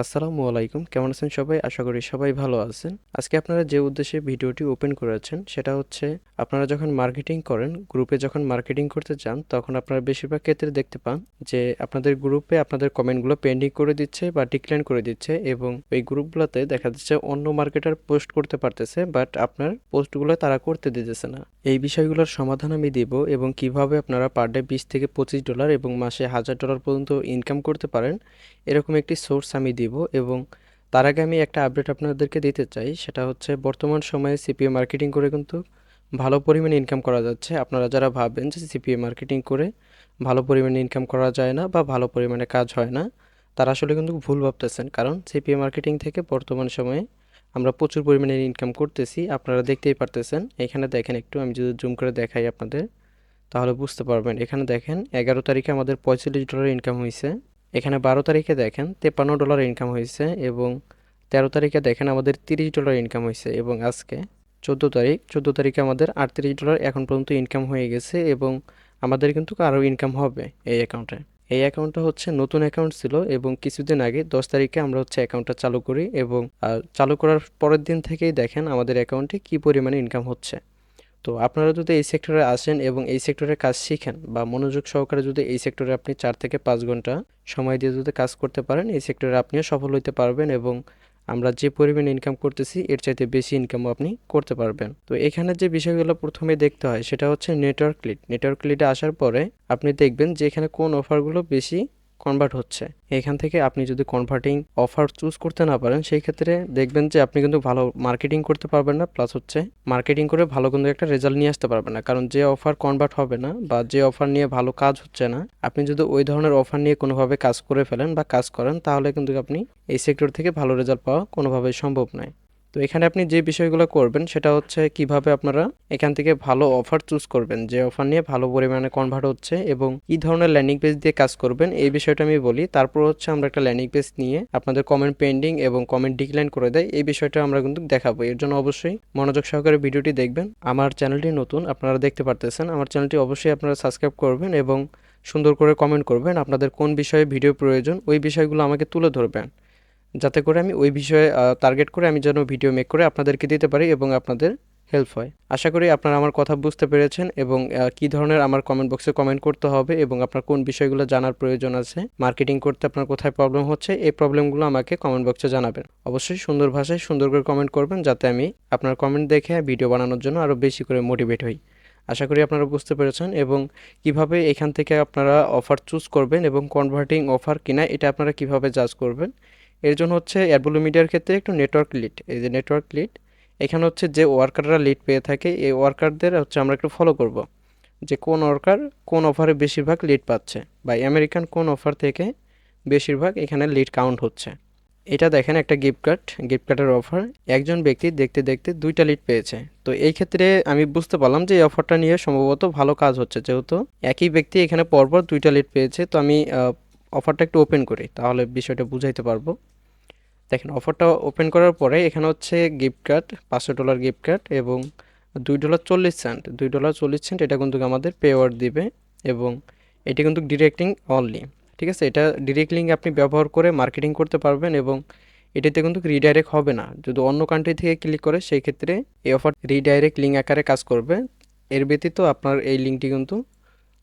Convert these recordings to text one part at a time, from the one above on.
আসসালামু আলাইকুম, কেমন আছেন সবাই? আশা করি সবাই ভালো আছেন। আজকে আপনারা যে উদ্দেশ্যে ভিডিওটি ওপেন করেছেন, সেটা হচ্ছে আপনারা যখন মার্কেটিং করেন, গ্রুপে যখন মার্কেটিং করতে চান, তখন আপনারা বেশিরভাগ ক্ষেত্রে দেখতে পান যে আপনাদের গ্রুপে আপনাদের কমেন্টগুলো পেন্ডিং করে দিচ্ছে বা ডিক্লাইন করে দিচ্ছে এবং এই গ্রুপগুলোতে দেখা যাচ্ছে অন্য মার্কেটার পোস্ট করতে পারতেছে, বাট আপনার পোস্টগুলো তারা করতে দিতেছে না। এই বিষয়গুলোর সমাধান আমি দিব এবং কীভাবে আপনারা পার ডে বিশ থেকে পঁচিশ ডলার এবং মাসে হাজার ডলার পর্যন্ত ইনকাম করতে পারেন, এরকম একটি সোর্স আমি দিব। এবং তার আগে আমি একটা আপডেট আপনাদেরকে দিতে চাই। সেটা হচ্ছে বর্তমান সময়ে সিপিএ মার্কেটিং করে কিন্তু ভালো পরিমাণে ইনকাম করা যাচ্ছে। আপনারা যারা ভাবেন যে সিপিএ মার্কেটিং করে ভালো পরিমাণে ইনকাম করা যায় না বা ভালো পরিমাণে কাজ হয় না, তারা আসলে কিন্তু ভুল ভাবতেছেন। কারণ সিপিএ মার্কেটিং থেকে বর্তমান সময়ে আমরা প্রচুর পরিমাণে ইনকাম করতেছি। আপনারা দেখতেই পারতেছেন। এখানে দেখেন একটু, আমি যদি জুম করে দেখাই আপনাদের, তাহলে বুঝতে পারবেন। এখানে দেখেন, এগারো তারিখে আমাদের পঁয়তাল্লিশ ডলার ইনকাম হয়েছে এখানে বারো তারিখে দেখেন তেপান্ন ডলার ইনকাম হয়েছে এবং তেরো তারিখে দেখেন আমাদের তিরিশ ডলার ইনকাম হয়েছে এবং আজকে চোদ্দ তারিখ, চোদ্দ তারিখে আমাদের আটত্রিশ ডলার এখন পর্যন্ত ইনকাম হয়ে গেছে এবং আমাদের কিন্তু আরও ইনকাম হবে এই অ্যাকাউন্টে এই অ্যাকাউন্টটা হচ্ছে নতুন অ্যাকাউন্ট ছিল এবং কিছুদিন আগে দশ তারিখে আমরা হচ্ছে অ্যাকাউন্টটা চালু করি এবং চালু করার পরের দিন থেকেই দেখেন আমাদের অ্যাকাউন্টে কী পরিমাণে ইনকাম হচ্ছে। তো আপনারা যদি এই সেক্টরে আসেন এবং এই সেক্টরে কাজ শিখেন বা মনোযোগ সহকারে যদি এই সেক্টরে আপনি চার থেকে পাঁচ ঘণ্টা সময় দিয়ে যদি কাজ করতে পারেন, এই সেক্টরে আপনিও সফল হতে পারবেন এবং আমরা যে পরিমাণে ইনকাম করতেছি, এর চাইতে বেশি ইনকামও আপনি করতে পারবেন। তো এখানে যে বিষয়গুলো প্রথমে দেখতে হয়, সেটা হচ্ছে নেটওয়ার্ক লিড নেটওয়ার্ক লিডে আসার পরে আপনি দেখবেন যে এখানে কোন অফারগুলো বেশি কনভার্ট হচ্ছে। এখান থেকে আপনি যদি কনভার্টিং অফার চুজ করতে না পারেন, সেই ক্ষেত্রে দেখবেন যে আপনি কিন্তু ভালো মার্কেটিং করতে পারবেন না প্লাস হচ্ছে মার্কেটিং করে ভালো কিন্তু একটা রেজাল্ট নিয়ে আসতে পারবেন না। কারণ যে অফার কনভার্ট হবে না বা যে অফার নিয়ে ভালো কাজ হচ্ছে না, আপনি যদি ওই ধরনের অফার নিয়ে কোনোভাবে কাজ করে ফেলেন বা কাজ করেন, তাহলে কিন্তু আপনি এই সেক্টর থেকে ভালো রেজাল্ট পাওয়া কোনোভাবেই সম্ভব নয়। তো এখানে আপনি যে বিষয়গুলো করবেন সেটা হচ্ছে কীভাবে আপনারা এখান থেকে ভালো অফার চুজ করবেন। যে অফার নিয়ে ভালো পরিমাণে কনভার্ট হচ্ছে এবং কি ধরনের ল্যান্ডিং পেজ দিয়ে কাজ করবেন এই বিষয়টা আমি বলি। তারপর হচ্ছে আমরা একটা ল্যান্ডিং পেজ নিয়ে আপনাদের কমেন্ট পেন্ডিং এবং কমেন্ট ডিক্লাইন করে দেয়। এই বিষয়টা আমরা কিন্তু দেখাবো। এর জন্য অবশ্যই মনোযোগ সহকারে ভিডিওটি দেখবেন। আমার চ্যানেলটি নতুন, আপনারা দেখতে পারতেছেন। আমার চ্যানেলটি অবশ্যই আপনারা সাবস্ক্রাইব করবেন এবং সুন্দর করে কমেন্ট করবেন। আপনাদের কোন বিষয়ে ভিডিও প্রয়োজন, ওই বিষয়গুলো আমাকে তুলে ধরবেন। যাতে করে আমি ওই বিষয়ে টার্গেট করে আমি যেন ভিডিও মেক করে আপনাদেরকে দিতে পারি এবং আপনাদের হেল্প হয়। আশা করি আপনারা আমার কথা বুঝতে পেরেছেন এবং কী ধরনের আমার কমেন্ট বক্সে কমেন্ট করতে হবে এবং আপনার কোন বিষয়গুলো জানার প্রয়োজন আছে মার্কেটিং করতে আপনার কোথায় প্রবলেম হচ্ছে, এই প্রবলেমগুলো আমাকে কমেন্ট বক্সে জানাবেন। অবশ্যই সুন্দর ভাষায় সুন্দর করে কমেন্ট করবেন যাতে আমি আপনার কমেন্ট দেখে ভিডিও বানানোর জন্য আরও বেশি করে মোটিভেট হই। আশা করি আপনারা বুঝতে পেরেছেন এবং কীভাবে এখান থেকে আপনারা অফার চুজ করবেন এবং কনভার্টিং অফার কিনা, এটা আপনারা কীভাবে জাজ করবেন এর জন্য হচ্ছে অ্যাডবুলো ক্ষেত্রে একটু নেটওয়ার্ক লিড এই যে নেটওয়ার্ক লিড এখানে হচ্ছে যে ওয়ার্কাররা লিড পেয়ে থাকে, এই ওয়ার্কারদের হচ্ছে আমরা একটু ফলো করব। যে কোন ওয়ার্কার কোন অফারে বেশিরভাগ লিড পাচ্ছে, বা আমেরিকান কোন অফার থেকে বেশিরভাগ এখানে লিড কাউন্ট হচ্ছে। এটা দেখেন একটা গিফট কার্ড গিফট কার্ডের অফার একজন ব্যক্তি দেখতে দেখতে দুইটা লিড পেয়েছে। তো এই ক্ষেত্রে আমি বুঝতে পারলাম যে এই অফারটা নিয়ে সম্ভবত ভালো কাজ হচ্ছে, যেহেতু একই ব্যক্তি এখানে পরপর দুইটা লিড পেয়েছে। তো আমি অফারটা একটু ওপেন করি, তাহলে বিষয়টা বুঝাইতে পারব। দেখেন, অফারটা ওপেন করার পরে এখানে হচ্ছে গিফট কার্ড পাঁচশো ডলার গিফট কার্ড এবং দুই ডলার চল্লিশ সেন্ট দুই ডলার চল্লিশ সেন্ট এটা কিন্তু আমাদের পে ওয়ার্ড দিবে এবং এটি কিন্তু ডিরেক্টিং অনলি ঠিক আছে? এটা ডিরেক্ট লিঙ্ক আপনি ব্যবহার করে মার্কেটিং করতে পারবেন এবং এটাতে কিন্তু রিডাইরেক্ট হবে না। যদি অন্য কান্ট্রি থেকে ক্লিক করে, সেই ক্ষেত্রে এই অফার রিডাইরেক্ট লিঙ্ক আকারে কাজ করবে। এর ব্যতীত আপনার এই লিঙ্কটি কিন্তু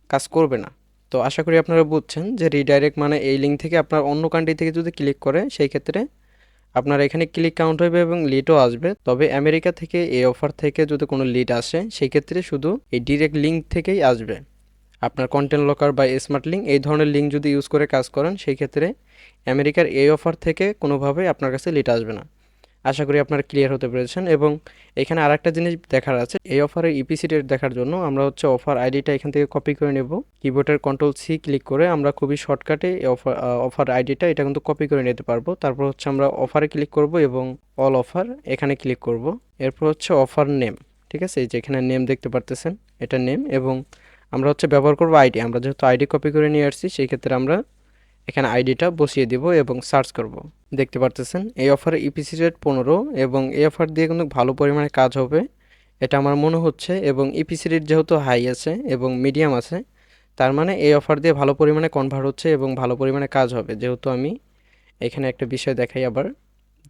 কাজ করবে না। তো আশা করি আপনারা বুঝছেন যে রিডাইরেক্ট মানে এই লিঙ্ক থেকে আপনার অন্য কান্ট্রি থেকে যদি ক্লিক করে, সেই ক্ষেত্রে আপনার এখানে ক্লিক কাউন্ট হবে এবং লিডও আসবে। তবে আমেরিকা থেকে এই অফার থেকে যদি কোনো লিড আসে, সেই ক্ষেত্রে শুধু এই ডিরেক্ট লিঙ্ক থেকেই আসবে। আপনার কন্টেন্ট লকার বা স্মার্ট লিঙ্ক এই ধরনের লিঙ্ক যদি ইউজ করে কাজ করেন, সেই ক্ষেত্রে আমেরিকার এই অফার থেকে কোনোভাবে আপনার কাছে লিড আসবে না। আশা করি আপনারা ক্লিয়ার হতে পেরেছেন। এবং এখানে আরেকটা জিনিস দেখার আছে, এই অফারের ইপিসি রেট দেখার জন্য আমরা হচ্ছে অফার আইডিটা এখান থেকে কপি করে নেব। কিবোর্ডের কন্ট্রোল সি ক্লিক করে আমরা খুবই শর্টকাটে এই অফার অফার আইডিটা এটা কিন্তু কপি করে নিতে পারব। তারপর হচ্ছে আমরা অফারে ক্লিক করব এবং অল অফার এখানে ক্লিক করব। এরপর হচ্ছে অফার নেম ঠিক আছে? এই যে এখানে নেম দেখতে পারতেছেন, এটা নেম এবং আমরা হচ্ছে ব্যবহার করব আইডি আমরা যেহেতু আইডি কপি করে নিয়ে আসছি, সেই ক্ষেত্রে আমরা এখানে আইডিটা বসিয়ে দিব এবং সার্চ করব। দেখতে পারতেছেন, এই অফারে ইপিসি রেট পনেরো এবং এই অফার দিয়ে কিন্তু ভালো পরিমাণে কাজ হবে। এটা আমার মনে হচ্ছে এবং ইপিসি রেট যেহেতু হাই আছে এবং মিডিয়াম আছে, তার মানে এই অফার দিয়ে ভালো পরিমাণে কনভার্ট হচ্ছে এবং ভালো পরিমাণে কাজ হবে। যেহেতু আমি এখানে একটা বিষয় দেখাই আবার,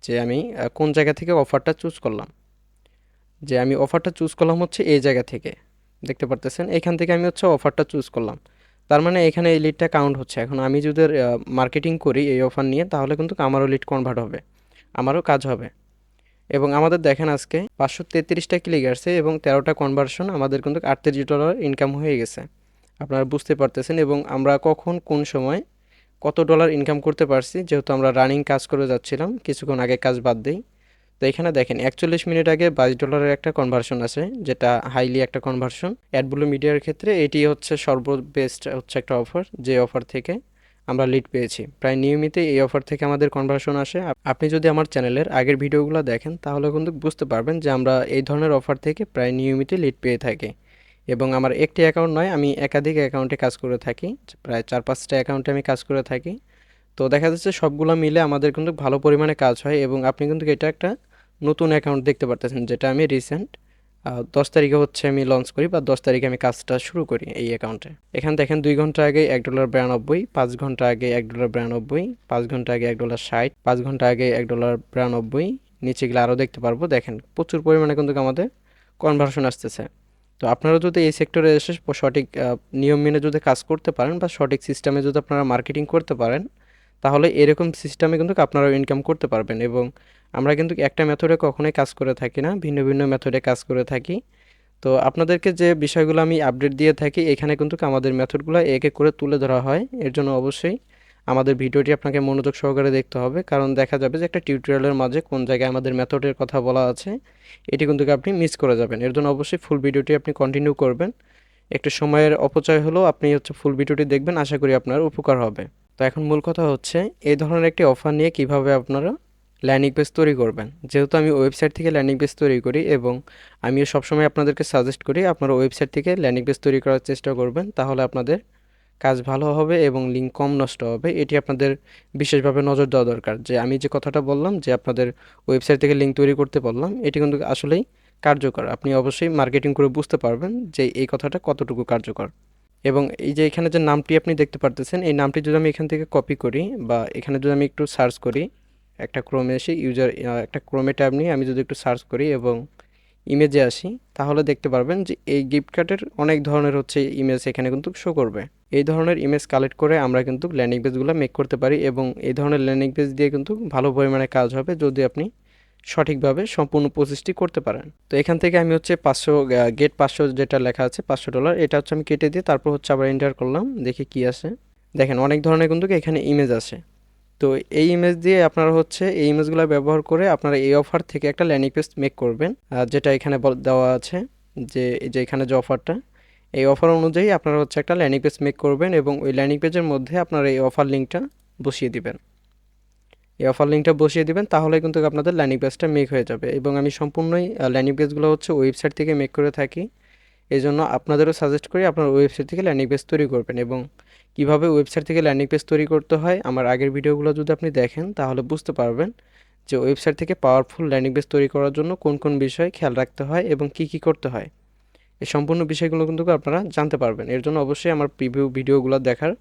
যে আমি কোন জায়গা থেকে অফারটা চুজ করলাম। যে আমি অফারটা চুজ করলাম হচ্ছে এই জায়গা থেকে। দেখতে পারতেছেন, এখান থেকে আমি হচ্ছে অফারটা চুজ করলাম। তার মানে এখানে এই লিডটা কাউন্ট হচ্ছে। এখন আমি যদি মার্কেটিং করি এই অফার নিয়ে, তাহলে কিন্তু আমারও লিড কনভার্ট হবে, আমারও কাজ হবে। এবং আমাদের দেখেন আজকে পাঁচশো তেত্রিশটা ক্লিক আসছে এবং তেরোটা কনভার্সন আমাদের কিন্তু আটত্রিশ ডলার ইনকাম হয়ে গেছে। আপনারা বুঝতে পারতেছেন এবং আমরা কখন কোন সময় কত ডলার ইনকাম করতে পারছি, যেহেতু আমরা রানিং কাজ করে যাচ্ছিলাম, কিছুক্ষণ আগে কাজ বাদ দিই। তো এখানে দেখেন, একচল্লিশ মিনিট আগে বাইশ ডলারের একটা কনভার্সন আছে, যেটা হাইলি একটা কনভার্সন অ্যাডব্লু মিডিয়ার ক্ষেত্রে এটি হচ্ছে সর্ববেস্ট হচ্ছে একটা অফার যে অফার থেকে আমরা লিড পেয়েছি। প্রায় নিয়মিত এই অফার থেকে আমাদের কনভার্সন আসে। আপনি যদি আমার চ্যানেলের আগের ভিডিওগুলো দেখেন, তাহলে কিন্তু বুঝতে পারবেন যে আমরা এই ধরনের অফার থেকে প্রায় নিয়মিত লিড পেয়ে থাকি। এবং আমার একটি অ্যাকাউন্ট নয়, আমি একাধিক অ্যাকাউন্টে কাজ করে থাকি। প্রায় চার পাঁচটা অ্যাকাউন্টে আমি কাজ করে থাকি। তো দেখা যাচ্ছে সবগুলো মিলে আমাদের কিন্তু ভালো পরিমাণে কাজ হয় এবং আপনি কিন্তু এটা একটা নতুন অ্যাকাউন্ট দেখতে পারতেছেন, যেটা আমি রিসেন্ট দশ তারিখে হচ্ছে আমি লঞ্চ করি বা দশ তারিখে আমি কাজটা শুরু করি এই অ্যাকাউন্টে এখানে দেখেন দুই ঘণ্টা আগে এক ডলার বিরানব্বই, পাঁচ ঘণ্টা আগে এক ডলার বিরানব্বই, পাঁচ ঘণ্টা আগে এক ডলার ষাট, পাঁচ ঘণ্টা আগে এক ডলার বিরানব্বই, নিচে গেলে আরও দেখতে পারব। দেখেন প্রচুর পরিমাণে কিন্তু আমাদের কনভার্সন আসতেছে। তো আপনারা যদি এই সেক্টরে এসে সঠিক নিয়ম মেনে যদি কাজ করতে পারেন বা সঠিক সিস্টেমে যদি আপনারা মার্কেটিং করতে পারেন তাহলে এরকম সিস্টেমে কিন্তু আপনারা ইনকাম করতে পারবেন এবং আমরা কিন্তু একটা মেথডে কখনোই কাজ করে থাকি না, ভিন্ন ভিন্ন মেথডে কাজ করে থাকি। তো আপনাদেরকে যে বিষয়গুলো আমি আপডেট দিয়ে থাকি, এখানে কিন্তু আমাদের মেথডগুলো এক এক করে তুলে ধরা হয়। এর জন্য অবশ্যই আমাদের ভিডিওটি আপনাকে মনোযোগ সহকারে দেখতে হবে, কারণ দেখা যাবে যে একটা টিউটোরিয়ালের মাঝে কোন জায়গায় আমাদের মেথডের কথা বলা আছে, এটি কিন্তু আপনি মিস করে যাবেন। এর জন্য অবশ্যই ফুল ভিডিওটি আপনি কন্টিনিউ করবেন। একটু সময়ের অপচয় হলেও আপনি হচ্ছে ফুল ভিডিওটি দেখবেন, আশা করি আপনার উপকার হবে। তো এখন মূল কথা হচ্ছে, এই ধরনের একটি অফার নিয়ে কীভাবে আপনারা ল্যান্ডিং পেজ তৈরি করবেন? যেহেতু আমি ওয়েবসাইট থেকে ল্যান্ডিং পেজ তৈরি করি এবং আমিও সবসময় আপনাদেরকে সাজেস্ট করি, আপনারা ওয়েবসাইট থেকে ল্যান্ডিং পেজ তৈরি করার চেষ্টা করবেন, তাহলে আপনাদের কাজ ভালো হবে এবং লিঙ্ক কম নষ্ট হবে। এটি আপনাদের বিশেষভাবে নজর দেওয়া দরকার। যে আমি যে কথাটা বললাম, যে আপনাদের ওয়েবসাইট থেকে লিঙ্ক তৈরি করতে বললাম, এটি কিন্তু আসলেই কার্যকর। আপনি অবশ্যই মার্কেটিং করে বুঝতে পারবেন যে এই কথাটা কতটুকু কার্যকর। এবং এই যে এখানে যে নামটি আপনি দেখতে পারতেছেন, এই নামটি যদি আমি এখান থেকে কপি করি বা এখানে যদি আমি একটু সার্চ করি, একটা ক্রোমে এসে ইউজার একটা ক্রোমে ট্যাব নিয়ে আমি যদি একটু সার্চ করি এবং ইমেজে আসি, তাহলে দেখতে পারবেন যে এই গিফট কার্ডের অনেক ধরনের হচ্ছে ইমেজ এখানে কিন্তু শো করবে। এই ধরনের ইমেজ কালেক্ট করে আমরা কিন্তু ল্যান্ডিং পেজগুলো মেক করতে পারি এবং এই ধরনের ল্যান্ডিং পেজ দিয়ে কিন্তু ভালো পরিমাণে কাজ হবে যদি আপনি সঠিকভাবে সম্পূর্ণ প্রসেসটি করতে পারেন। তো এখান থেকে আমি হচ্ছে পাঁচশো গেট পাঁচশো যেটা লেখা আছে, পাঁচশো ডলার এটা হচ্ছে আমি কেটে দিয়ে তারপর হচ্ছে আবার এন্টার করলাম, দেখি কি আসে। দেখেন, অনেক ধরনের কিন্তু এখানে ইমেজ আসে। তো এই ইমেজ দিয়ে আপনারা হচ্ছে এই ইমেজগুলো ব্যবহার করে আপনারা এই অফার থেকে একটা ল্যান্ডিং পেজ মেক করবেন। যেটা এখানে দেওয়া আছে, যে যে এখানে যে অফারটা এই অফার অনুযায়ী আপনারা হচ্ছে একটা ল্যান্ডিং পেজ মেক করবেন এবং ওই ল্যান্ডিং পেজের মধ্যে আপনারা এই অফার লিঙ্কটা বসিয়ে দিবেন। এই অফার লিঙ্কটা বসিয়ে দেবেন তাহলে কিন্তু আপনাদের ল্যান্ডিং পেজটা মেক হয়ে যাবে। এবং আমি সম্পূর্ণই ল্যান্ডিং পেজগুলো হচ্ছে ওয়েবসাইট থেকে মেক করে থাকি। এই জন্য আপনাদেরও সাজেস্ট করি আপনার ওয়েবসাইট থেকে ল্যান্ডিং পেজ তৈরি করবেন এবং কীভাবে ওয়েবসাইট থেকে ল্যান্ডিং পেজ তৈরি করতে হয়, আমার আগের ভিডিওগুলো যদি আপনি দেখেন, তাহলে বুঝতে পারবেন যে ওয়েবসাইট থেকে পাওয়ারফুল ল্যান্ডিং পেজ তৈরি করার জন্য কোন কোন বিষয় খেয়াল রাখতে হয় এবং কি কি করতে হয়। এই সম্পূর্ণ বিষয়গুলো কিন্তু আপনারা জানতে পারবেন। এর জন্য অবশ্যই আমার প্রিভিউ ভিডিওগুলো দেখার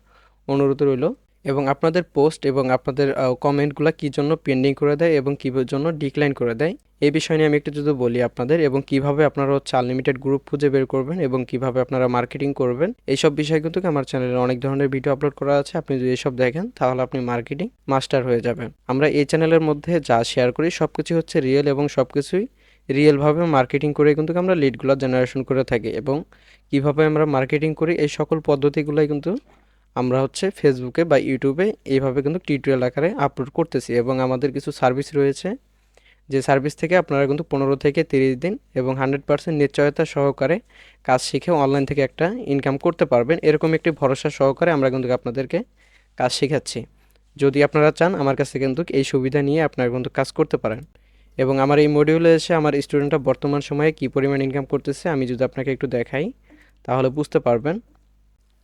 অনুরোধ রইল। এবং আপনাদের পোস্ট এবং আপনাদের কমেন্টগুলো কী জন্য পেন্ডিং করে দেয় এবং কী জন্য ডিক্লাইন করে দেয়, এই বিষয় নিয়ে আমি একটু যদি বলি আপনাদের এবং কীভাবে আপনারা হচ্ছে আনলিমিটেড গ্রুপ খুঁজে বের করবেন এবং কীভাবে আপনারা মার্কেটিং করবেন, এইসব বিষয় কিন্তু আমার চ্যানেলে অনেক ধরনের ভিডিও আপলোড করা আছে। আপনি যদি এসব দেখেন, তাহলে আপনি মার্কেটিং মাস্টার হয়ে যাবেন। আমরা এই চ্যানেলের মধ্যে যা শেয়ার করি সব কিছু হচ্ছে রিয়েল এবং সব কিছুই রিয়েলভাবে মার্কেটিং করে কিন্তু আমরা লিডগুলো জেনারেশন করে থাকি এবং কীভাবে আমরা মার্কেটিং করি, এই সকল পদ্ধতিগুলোই কিন্তু আমরা হচ্ছে ফেসবুকে বা ইউটিউবে এইভাবে কিন্তু টিউটোরিয়াল আকারে আপলোড করতেছি এবং আমাদের কিছু সার্ভিস রয়েছে। যে সার্ভিস থেকে আপনারা কিন্তু পনেরো থেকে তিরিশ দিন এবং হান্ড্রেড পার্সেন্ট নিশ্চয়তা সহকারে কাজ শিখে অনলাইন থেকে একটা ইনকাম করতে পারবেন। এরকম একটি ভরসা সহকারে আমরা কিন্তু আপনাদেরকে কাজ শেখাচ্ছি। যদি আপনারা চান, আমার কাছে কিন্তু এই সুবিধা নিয়ে আপনারা কিন্তু কাজ করতে পারেন। এবং আমার এই মডিউলে এসে আমার স্টুডেন্টরা বর্তমান সময়ে কী পরিমাণ ইনকাম করতেছে, আমি যদি আপনাকে একটু দেখাই, তাহলে বুঝতে পারবেন।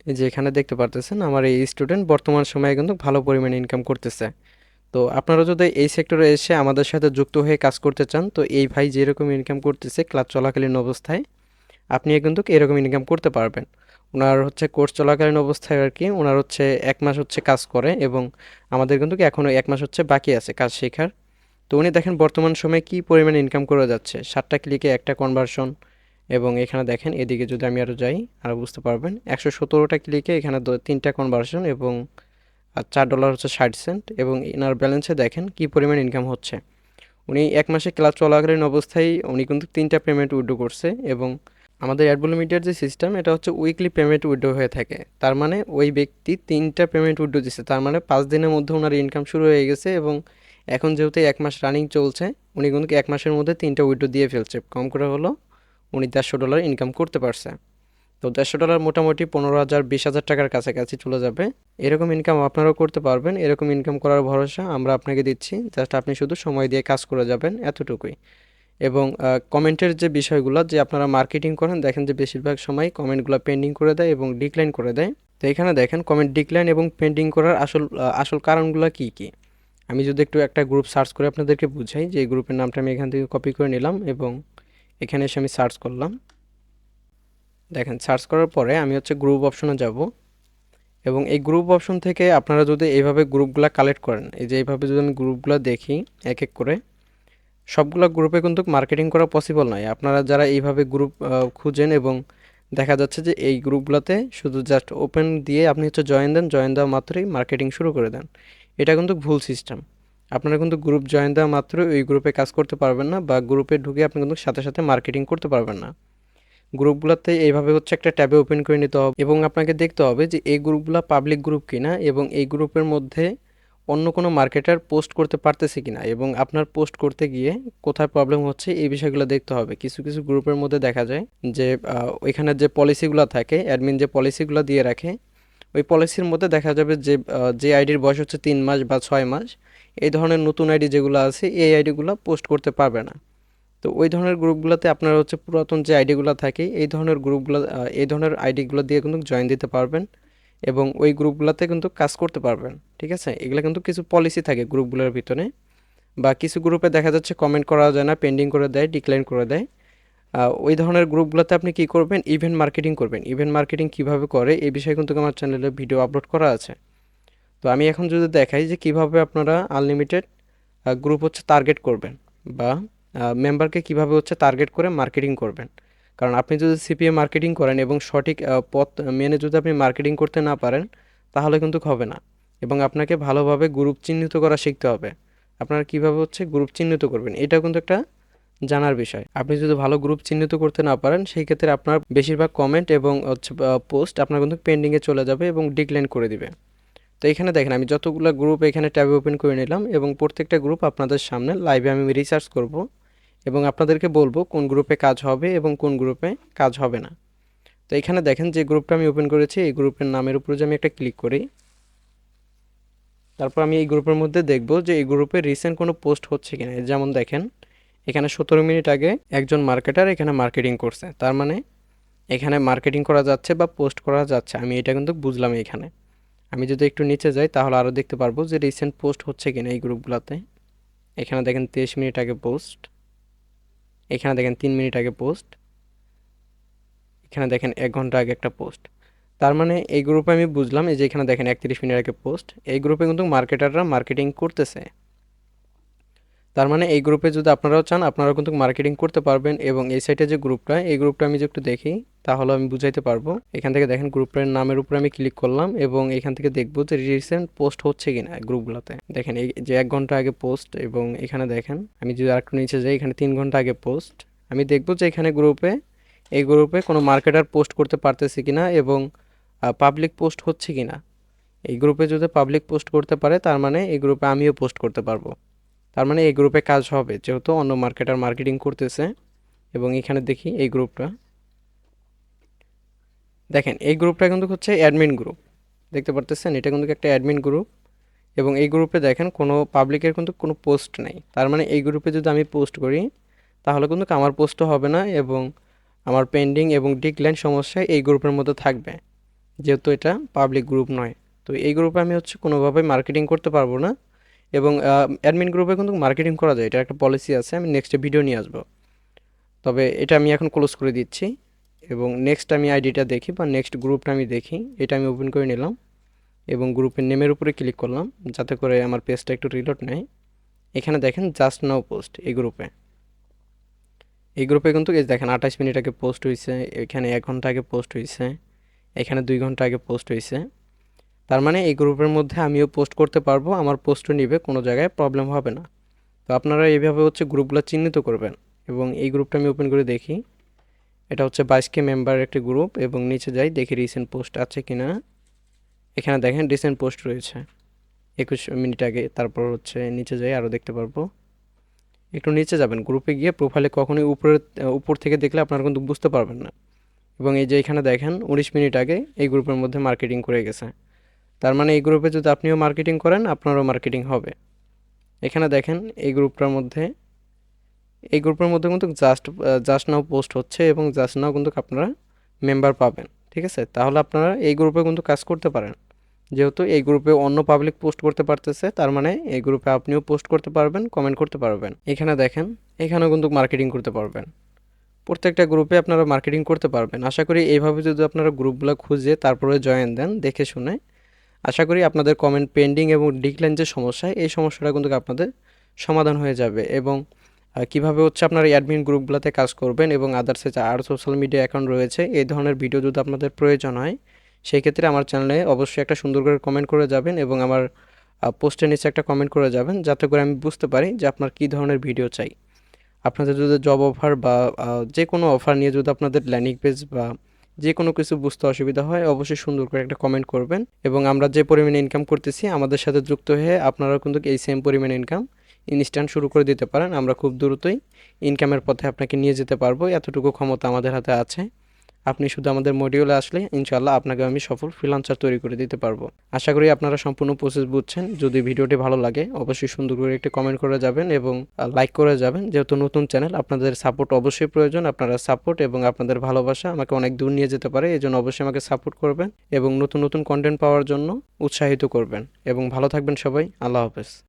এই যে এখানে দেখতে পারতেছেন, আমার এই স্টুডেন্ট বর্তমান সময়ে কিন্তু ভালো পরিমাণে ইনকাম করতেছে। তো আপনারা যদি এই সেক্টরে এসে আমাদের সাথে যুক্ত হয়ে কাজ করতে চান, তো এই ভাই যেরকম ইনকাম করতেছে ক্লাস চলাকালীন অবস্থায়, আপনিও কিন্তু এরকম ইনকাম করতে পারবেন। ওনার হচ্ছে কোর্স চলাকালীন অবস্থায় আর কি, ওনার হচ্ছে এক মাস হচ্ছে কাজ করে এবং আমাদের কিন্তু এখনও এক মাস হচ্ছে বাকি আছে কাজ শেখার। তো উনি দেখেন বর্তমান সময়ে কী পরিমাণে ইনকাম করে যাচ্ছে, সাতটা ক্লিকে একটা কনভার্সন এবং এখানে দেখেন, এদিকে যদি আমি আরও যাই আরও বুঝতে পারবেন। একশো সতেরোটা ক্লিকে এখানে তিনটা কনভার্সন এবং আর চার ডলার হচ্ছে ষাট সেন্ট এবং এনার ব্যালেন্সে দেখেন কী পরিমাণ ইনকাম হচ্ছে। উনি এক মাসে ক্লাস চলাকালীন অবস্থায় উনি কিন্তু তিনটা পেমেন্ট উইড্রো করছে এবং আমাদের অ্যাডবুল মিডিয়ার যে সিস্টেম এটা হচ্ছে উইকলি পেমেন্ট উইড্রো হয়ে থাকে। তার মানে ওই ব্যক্তি তিনটা পেমেন্ট উইড্রো দিচ্ছে তার মানে পাঁচ দিনের মধ্যে ওনার ইনকাম শুরু হয়ে গেছে এবং এখন যেহেতু এক মাস রানিং চলছে, উনি কিন্তু এক মাসের মধ্যে তিনটা উইড্রো দিয়ে ফেলছে। কম করে হলো উনি দেড়শো ডলার ইনকাম করতে পারছে। তো দেড়শো ডলার মোটামুটি পনেরো হাজার, বিশ হাজার টাকার কাছাকাছি চলে যাবে। এরকম ইনকাম আপনারাও করতে পারবেন, এরকম ইনকাম করার ভরসা আমরা আপনাকে দিচ্ছি। জাস্ট আপনি শুধু সময় দিয়ে কাজ করে যাবেন এতটুকুই। এবং কমেন্টের যে বিষয়গুলো, যে আপনারা মার্কেটিং করেন, দেখেন যে বেশিরভাগ সময় কমেন্টগুলো পেন্ডিং করে দেয় এবং ডিক্লাইন করে দেয়। তো এখানে দেখেন কমেন্ট ডিক্লাইন এবং পেন্ডিং করার আসল আসল কারণগুলো কী কী? আমি যদি একটু একটা গ্রুপ সার্চ করে আপনাদেরকে বুঝাই, যে গ্রুপের নামটা আমি এখান থেকে কপি করে নিলাম এবং এখানে এসে আমি সার্চ করলাম। দেখেন সার্চ করার পরে আমি হচ্ছে গ্রুপ অপশনে যাব এবং এই গ্রুপ অপশন থেকে আপনারা যদি এইভাবে গ্রুপগুলো কালেক্ট করেন, এই যে এইভাবে যদি আমি গ্রুপগুলো দেখি এক এক করে, সবগুলো গ্রুপে কিন্তু মার্কেটিং করা পসিবল নয়। আপনারা যারা এইভাবে গ্রুপ খুঁজেন এবং দেখা যাচ্ছে যে এই গ্রুপগুলোতে শুধু জাস্ট ওপেন দিয়ে আপনি হচ্ছে জয়েন দেন জয়েন দেওয়া মাত্রই মার্কেটিং শুরু করে দেন। এটা কিন্তু ভুল সিস্টেম আপনারা কিন্তু গ্রুপ জয়েন দেওয়া মাত্র ওই গ্রুপে কাজ করতে পারবেন না বা গ্রুপে ঢুকে আপনি কিন্তু সাথে সাথে মার্কেটিং করতে পারবেন না। গ্রুপগুলোতে এইভাবে হচ্ছে একটা ট্যাবে ওপেন করে নিতে হবে এবং আপনাকে দেখতে হবে যে এই গ্রুপগুলো পাবলিক গ্রুপ কিনা এবং এই গ্রুপের মধ্যে অন্য কোনো মার্কেটার পোস্ট করতে পারতেছে কিনা এবং আপনার পোস্ট করতে গিয়ে কোথায় প্রবলেম হচ্ছে এই বিষয়গুলো দেখতে হবে। কিছু কিছু গ্রুপের মধ্যে দেখা যায় যে ওইখানে যে পলিসিগুলো থাকে অ্যাডমিন যে পলিসিগুলো দিয়ে রাখে, ওই পলিসির মধ্যে দেখা যাবে যে যে আইডির বয়স হচ্ছে তিন মাস বা ছয় মাস এই ধরনের নতুন আইডি যেগুলো আছে, এই আইডিগুলো পোস্ট করতে পারবে না। তো ওই ধরনের গ্রুপগুলোতে আপনার হচ্ছে পুরাতন যে আইডিগুলো থাকে, এই ধরনের গ্রুপগুলো এই ধরনের আইডিগুলো দিয়ে কিন্তু জয়েন দিতে পারবেন এবং ওই গ্রুপগুলোতে কিন্তু কাজ করতে পারবেন, ঠিক আছে? এগুলো কিন্তু কিছু পলিসি থাকে গ্রুপগুলোর ভিতরে বা কিছু গ্রুপে দেখা যাচ্ছে কমেন্ট করা যায় না পেন্ডিং করে দেয় ডিক্লাইন করে দেয়। ওই ধরনের গ্রুপগুলোতে আপনি কি করবেন? ইভেন্ট মার্কেটিং করবেন। ইভেন্ট মার্কেটিং কীভাবে করে, এই বিষয়ে কিন্তু আমার চ্যানেলে ভিডিও আপলোড করা আছে। তো আমি এখন যদি দেখাই যে কীভাবে আপনারা আনলিমিটেড গ্রুপ হচ্ছে টার্গেট করবেন বা মেম্বারকে কীভাবে হচ্ছে টার্গেট করে মার্কেটিং করবেন। কারণ আপনি যদি সিপিএ মার্কেটিং করেন এবং সঠিক পথ মেনে যদি আপনি মার্কেটিং করতে না পারেন, তাহলে কিন্তু হবে না। এবং আপনাকে ভালোভাবে গ্রুপ চিহ্নিত করা শিখতে হবে। আপনারা কীভাবে হচ্ছে গ্রুপ চিহ্নিত করবেন এটাও কিন্তু একটা জানার বিষয়। আপনি যদি ভালো গ্রুপ চিহ্নিত করতে না পারেন, সেই ক্ষেত্রে আপনার বেশিরভাগ কমেন্ট এবং হচ্ছে পোস্ট আপনার কিন্তু পেন্ডিংয়ে চলে যাবে এবং ডিক্লাইন করে দিবে। তো এখানে দেখেন, আমি যতগুলো গ্রুপ এখানে ট্যাবে ওপেন করে নিলাম এবং প্রত্যেকটা গ্রুপ আপনাদের সামনে লাইভে আমি রিসার্চ করব এবং আপনাদেরকে বলব কোন গ্রুপে কাজ হবে এবং কোন গ্রুপে কাজ হবে না। তো এখানে দেখেন, যে গ্রুপটা আমি ওপেন করেছি, এই গ্রুপের নামের উপরে যে আমি একটা ক্লিক করি, তারপর আমি এই গ্রুপের মধ্যে দেখব যে এই গ্রুপে রিসেন্ট কোনো পোস্ট হচ্ছে কিনা। যেমন দেখেন, এখানে সতেরো মিনিট আগে একজন মার্কেটার এখানে মার্কেটিং করছে। তার মানে এখানে মার্কেটিং করা যাচ্ছে বা পোস্ট করা যাচ্ছে, আমি এটা কিন্তু বুঝলাম এখানে। আমি যদি একটু নিচে যাই, তাহলে আরও দেখতে পারব যে রিসেন্ট পোস্ট হচ্ছে কিনা এই গ্রুপগুলোতে এখানে দেখেন তেইশ মিনিট আগে পোস্ট এখানে দেখেন তিন মিনিট আগে পোস্ট এখানে দেখেন এক ঘণ্টা আগে একটা পোস্ট তার মানে এই গ্রুপে আমি বুঝলাম, এই যে এখানে দেখেন একত্রিশ মিনিট আগে পোস্ট এই গ্রুপে কিন্তু মার্কেটাররা মার্কেটিং করতেছে। তার মানে এই গ্রুপে যদি আপনারাও চান, আপনারাও কিন্তু মার্কেটিং করতে পারবেন এবং এই সাইটে যে গ্রুপটা এই গ্রুপটা আমি যে একটু দেখি, তাহলে আমি বুঝাইতে পারব। এখান থেকে দেখেন গ্রুপের নামের উপরে আমি ক্লিক করলাম এবং এখান থেকে দেখব যে রিসেন্ট পোস্ট হচ্ছে কিনা গ্রুপগুলোতে দেখেন এই যে এক ঘণ্টা আগে পোস্ট এবং এখানে দেখেন, আমি যদি আরেকটু নিচে যাই, এখানে তিন ঘণ্টা আগে পোস্ট আমি দেখব যে এখানে গ্রুপে এই গ্রুপে কোনো মার্কেটার পোস্ট করতে পারতেছে কিনা এবং পাবলিক পোস্ট হচ্ছে কিনা। এই গ্রুপে যদি পাবলিক পোস্ট করতে পারে, তার মানে এই গ্রুপে আমিও পোস্ট করতে পারব। তার মানে এই গ্রুপে কাজ হবে, যেহেতু অন্য মার্কেটার মার্কেটিং করতেছে। এবং এখানে দেখি এই গ্রুপটা। দেখেন, এই গ্রুপটা কিন্তু হচ্ছে অ্যাডমিন গ্রুপ দেখতে পারতেছেন? এটা কিন্তু একটা অ্যাডমিন গ্রুপ এবং এই গ্রুপে দেখেন, কোনো পাবলিকের কিন্তু কোনো পোস্ট নেই। তার মানে এই গ্রুপে যদি আমি পোস্ট করি, তাহলে কিন্তু আমার পোস্টও হবে না এবং আমার পেন্ডিং এবং ডিক্লাইন সমস্যা এই গ্রুপের মধ্যে থাকবে। যেহেতু এটা পাবলিক গ্রুপ নয়। তো এই গ্রুপে আমি হচ্ছে কোনোভাবে মার্কেটিং করতে পারব না। এবং অ্যাডমিন গ্রুপে কিন্তু মার্কেটিং করা যায় এটা একটা পলিসি আছে, আমি নেক্সট ভিডিও নিয়ে আসব। তবে এটা আমি এখন ক্লোজ করে দিচ্ছি, এবং নেক্সট আমি আইডিটা দেখি বা নেক্সট গ্রুপটা আমি দেখি, এটা আমি ওপেন করে নিলাম, এবং গ্রুপের নেমের উপরে ক্লিক করলাম, যাতে করে আমার পেজটা একটু রিলোড নেয়। এখানে দেখেন জাস্ট নাও পোস্ট এই গ্রুপে এই গ্রুপে কিন্তু এই দেখেন, আঠাশ মিনিট আগে পোস্ট হয়েছে এখানে এক ঘণ্টা আগে পোস্ট হয়েছে এখানে দুই ঘণ্টা আগে পোস্ট হয়েছে তার মানে এই গ্রুপের মধ্যে আমিও পোস্ট করতে পারব, আমার পোস্টও নিবে, কোনো জায়গায় প্রবলেম হবে না। তো আপনারা এইভাবে হচ্ছে গ্রুপগুলো চিহ্নিত করবেন এবং এই গ্রুপটা আমি ওপেন করে দেখি। এটা হচ্ছে বাইশকে মেম্বারের একটি গ্রুপ এবং নিচে যাই, দেখি রিসেন্ট পোস্ট আছে কি না এখানে দেখেন রিসেন্ট পোস্ট রয়েছে। একুশ মিনিট আগে, তারপর হচ্ছে নিচে যাই, আরও দেখতে পারব। একটু নিচে যাবেন গ্রুপে গিয়ে প্রোফাইলে কখনোই উপরে উপর থেকে দেখলে আপনারা কিন্তু বুঝতে পারবেন না। এবং এই যে এখানে দেখেন, উনিশ মিনিট আগে এই গ্রুপের মধ্যে মার্কেটিং করে গেছে। তার মানে এই গ্রুপে যদি আপনিও মার্কেটিং করেন, আপনারও মার্কেটিং হবে। এখানে দেখেন, এই গ্রুপটার মধ্যে, এই গ্রুপের মধ্যে কিন্তু জাস্ট জাস্ট নাও পোস্ট হচ্ছে এবং জাস্ট নাও কিন্তু আপনারা মেম্বার পাবেন, ঠিক আছে? তাহলে আপনারা এই গ্রুপে কিন্তু কাজ করতে পারেন। যেহেতু এই গ্রুপে অন্য পাবলিক পোস্ট করতে পারতেছে, তার মানে এই গ্রুপে আপনিও পোস্ট করতে পারবেন কমেন্ট করতে পারবেন। এখানে দেখেন, এখানেও কিন্তু মার্কেটিং করতে পারবেন। প্রত্যেকটা গ্রুপে আপনারা মার্কেটিং করতে পারবেন। আশা করি এইভাবে যদি আপনারা গ্রুপগুলো খুঁজে তারপরে জয়েন দেন, দেখে শুনে আশা করি আপনাদের কমেন্ট পেন্ডিং এবং ডিক্লাইন যে সমস্যা, এই সমস্যাটা কিন্তু আপনাদের সমাধান হয়ে যাবে এবং কীভাবে হচ্ছে আপনারা অ্যাডমিন গ্রুপগুলোতে কাজ করবেন এবং আদার্সে যা আরও সোশ্যাল মিডিয়া অ্যাকাউন্ট রয়েছে, এই ধরনের ভিডিও যদি আপনাদের প্রয়োজন হয় সেই ক্ষেত্রে আমার চ্যানেলে অবশ্যই একটা সুন্দর করে কমেন্ট করে যাবেন এবং আমার পোস্টের নিচে একটা কমেন্ট করে যাবেন, যাতে করে আমি বুঝতে পারি যে আপনার কী ধরনের ভিডিও চাই। আপনাদের যদি জব অফার বা যে কোনো অফার নিয়ে যদি আপনাদের ল্যান্ডিং পেজ বা যে কোনো কিছু বুঝতে অসুবিধা হয়, অবশ্যই সুন্দর করে একটা কমেন্ট করবেন। এবং আমরা যে পরিমাণে ইনকাম করতেছি, আমাদের সাথে যুক্ত হয়ে আপনারাও কিন্তু এই সেম পরিমাণে ইনকাম ইনস্ট্যান্ট শুরু করে দিতে পারেন। আমরা খুব দ্রুতই ইনকামের পথে আপনাকে নিয়ে যেতে পারব। এতটুকু ক্ষমতা আমাদের হাতে আছে। আপনি শুধু আমাদের মডিউলে আসলে ইনশাল্লাহ আপনাকে আমি সফল ফ্রিলান্সার তৈরি করে দিতে পারব। আশা করি আপনারা সম্পূর্ণ প্রসেস বুঝছেন। যদি ভিডিওটি ভালো লাগে, অবশ্যই সুন্দর করে একটি কমেন্ট করে যাবেন এবং লাইক করে যাবেন। যেহেতু নতুন চ্যানেল আপনাদের সাপোর্ট অবশ্যই প্রয়োজন। আপনারা সাপোর্ট এবং আপনাদের ভালোবাসা আমাকে অনেক দূর নিয়ে যেতে পারে। এই জন্য অবশ্যই আমাকে সাপোর্ট করবেন এবং নতুন নতুন কন্টেন্ট পাওয়ার জন্য উৎসাহিত করবেন। এবং ভালো থাকবেন সবাই। আল্লাহ হাফেজ।